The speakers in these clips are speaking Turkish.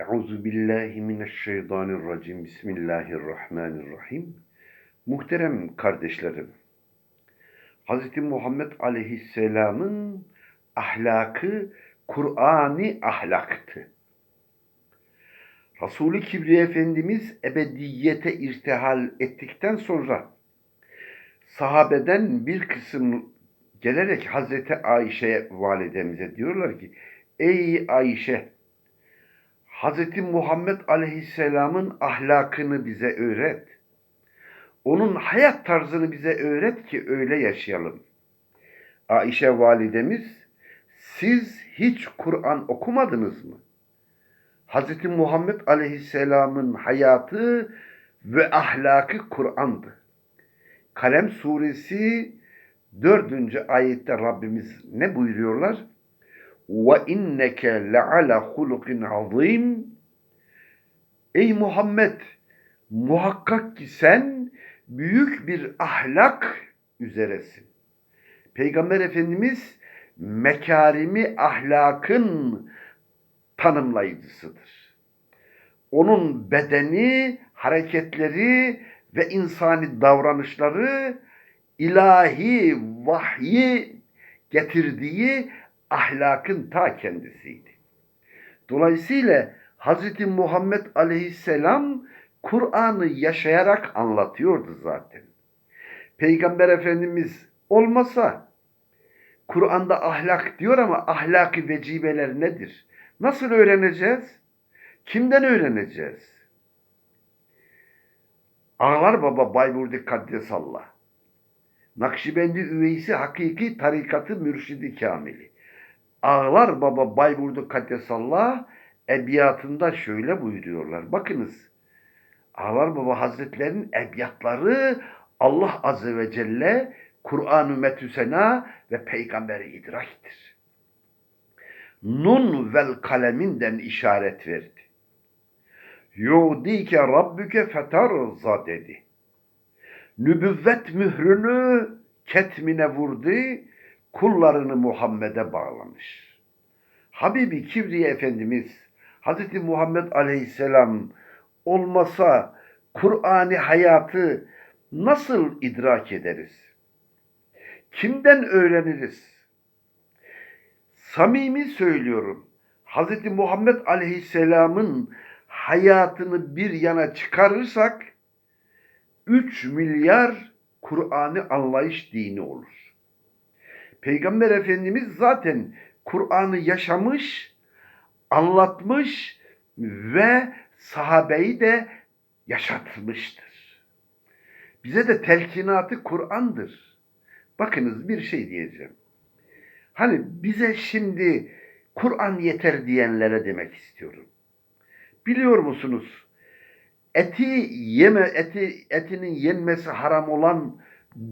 Euzu billahi mineşşeytanirracim. Bismillahirrahmanirrahim. Muhterem kardeşlerim. Hz. Muhammed Aleyhisselam'ın ahlakı Kur'ani ahlaktı. Resulü Kibriya Efendimiz ebediyete irtihal ettikten sonra sahabeden bir kısım gelerek Hazreti Ayşe validemize diyorlar ki Ey Ayşe Hz. Muhammed Aleyhisselam'ın ahlakını bize öğret. Onun hayat tarzını bize öğret ki öyle yaşayalım. Ayşe validemiz siz hiç Kur'an okumadınız mı? Hz. Muhammed Aleyhisselam'ın hayatı ve ahlakı Kur'an'dı. Kalem suresi dördüncü ayette Rabbimiz ne buyuruyorlar? Ve inneke leala hulukin. Ey Muhammed muhakkak ki sen büyük bir ahlak üzeresin. Peygamber Efendimiz mekarimi ahlakın tanımlayıcısıdır. Onun bedeni, hareketleri ve insani davranışları ilahi vahyi getirdiği ahlakın ta kendisiydi. Dolayısıyla Hz. Muhammed Aleyhisselam Kur'an'ı yaşayarak anlatıyordu zaten. Peygamber Efendimiz olmasa Kur'an'da ahlak diyor ama ahlaki vecibeler nedir? Nasıl öğreneceğiz? Kimden öğreneceğiz? Ağlar Baba Bayburdi Kaddesallah. Nakşibendi üveysi hakiki tarikatı mürşidi kamili. Ağlar Baba Bayburdu Kaddesallah ebiyatında şöyle buyuruyorlar. Bakınız. Ağlar Baba Hazretlerinin ebiyatları Allah Azze ve Celle Kur'an-ı Metüsena ve Peygamberi idraktir. Nun vel kaleminden işaret verdi. Yudike Rabbüke fetarza dedi. Nübüvvet mührünü ketmine vurdu, kullarını Muhammed'e bağlamış. Habibi Kibriye Efendimiz Hz. Muhammed Aleyhisselam olmasa Kur'an'ı hayatı nasıl idrak ederiz? Kimden öğreniriz? Samimi söylüyorum. Hz. Muhammed Aleyhisselam'ın hayatını bir yana çıkarırsak 3 milyar Kur'an'ı anlayış dini olur. Peygamber Efendimiz zaten Kur'an'ı yaşamış, anlatmış ve sahabeyi de yaşatmıştır. Bize de telkinatı Kur'an'dır. Bakınız bir şey diyeceğim. Hani bize şimdi Kur'an yeter diyenlere demek istiyorum. Biliyor musunuz? Eti yeme eti etinin yenmesi haram olan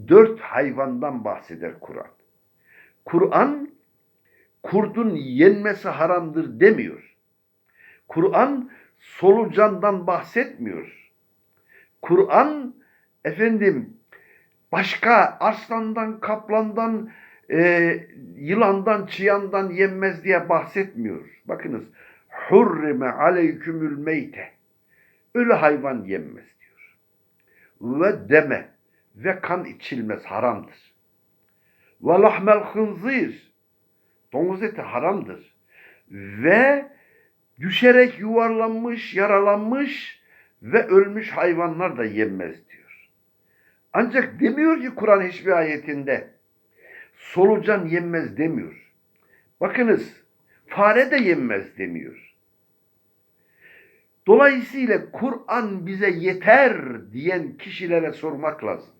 dört hayvandan bahseder Kur'an. Kur'an kurdun yenmesi haramdır demiyor. Kur'an solucandan bahsetmiyor. Kur'an efendim başka aslandan, kaplandan, e, yılandan, çıyandan yenmez diye bahsetmiyor. Bakınız hurrime aleykümül meyte. Ölü hayvan yenmez diyor. Ve deme ve kan içilmez haramdır. Ve lahmel hınzir. Domuz eti haramdır. Ve düşerek yuvarlanmış, yaralanmış ve ölmüş hayvanlar da yenmez diyor. Ancak demiyor ki Kur'an hiçbir ayetinde solucan yenmez demiyor. Bakınız fare de yenmez demiyor. Dolayısıyla Kur'an bize yeter diyen kişilere sormak lazım.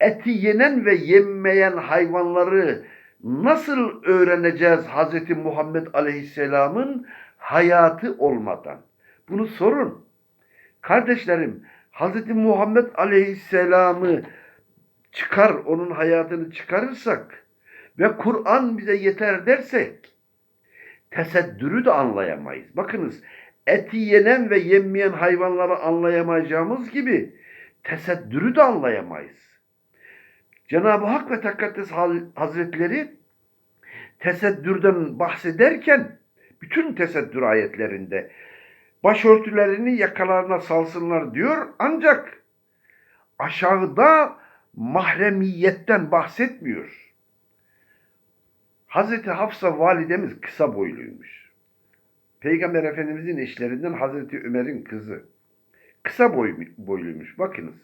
Eti yenen ve yenmeyen hayvanları nasıl öğreneceğiz Hz. Muhammed Aleyhisselam'ın hayatı olmadan? Bunu sorun. Kardeşlerim, Hz. Muhammed Aleyhisselam'ı çıkar, onun hayatını çıkarırsak ve Kur'an bize yeter dersek teseddürü de anlayamayız. Bakınız eti yenen ve yenmeyen hayvanları anlayamayacağımız gibi teseddürü de anlayamayız. Cenab-ı Hak ve Tekaddes Hazretleri teseddürden bahsederken bütün tesettür ayetlerinde başörtülerini yakalarına salsınlar diyor ancak aşağıda mahremiyetten bahsetmiyor. Hazreti Hafsa validemiz kısa boyluymuş. Peygamber Efendimizin eşlerinden Hazreti Ömer'in kızı. Kısa boy, boyluymuş bakınız.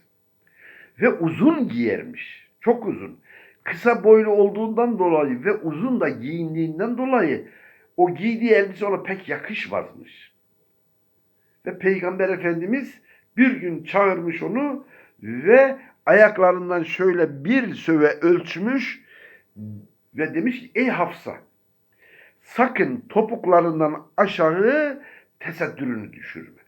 Ve uzun giyermiş. Çok uzun. Kısa boylu olduğundan dolayı ve uzun da giyindiğinden dolayı o giydiği elbise ona pek yakışmazmış. Ve Peygamber Efendimiz bir gün çağırmış onu ve ayaklarından şöyle bir söve ölçmüş ve demiş ki ey Hafsa sakın topuklarından aşağı tesettürünü düşürme.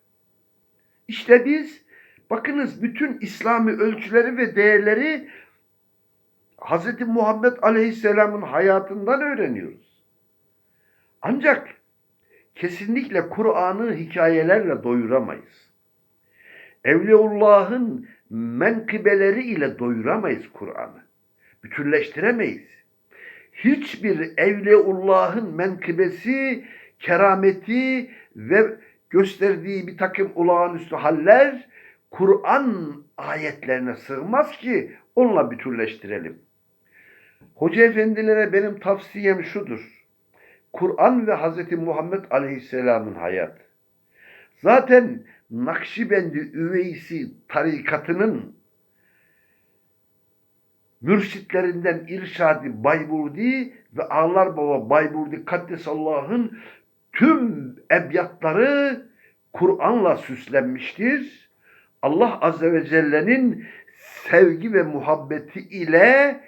İşte biz bakınız bütün İslami ölçüleri ve değerleri Hz. Muhammed Aleyhisselam'ın hayatından öğreniyoruz. Ancak kesinlikle Kur'an'ı hikayelerle doyuramayız. Evliyaullah'ın menkıbeleri ile doyuramayız Kur'an'ı. Bütünleştiremeyiz. Hiçbir Evliyaullah'ın menkıbesi, kerameti ve gösterdiği bir takım olağanüstü haller Kur'an ayetlerine sığmaz ki onunla bütünleştirelim. Hoca efendilere benim tavsiyem şudur. Kur'an ve Hz. Muhammed Aleyhisselam'ın hayatı. Zaten Nakşibendi Üveysi tarikatının mürşitlerinden İrşadi Bayburdi ve Ağlar Baba Bayburdi Kaddesallah'ın tüm ebyatları Kur'an'la süslenmiştir. Allah Azze ve Celle'nin sevgi ve muhabbeti ile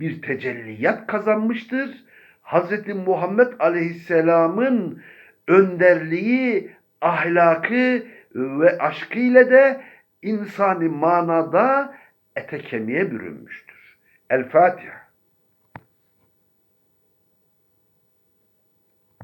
bir tecelliyat kazanmıştır. Hz. Muhammed Aleyhisselam'ın önderliği, ahlakı ve aşkı ile de insani manada ete kemiğe bürünmüştür. El Fatiha.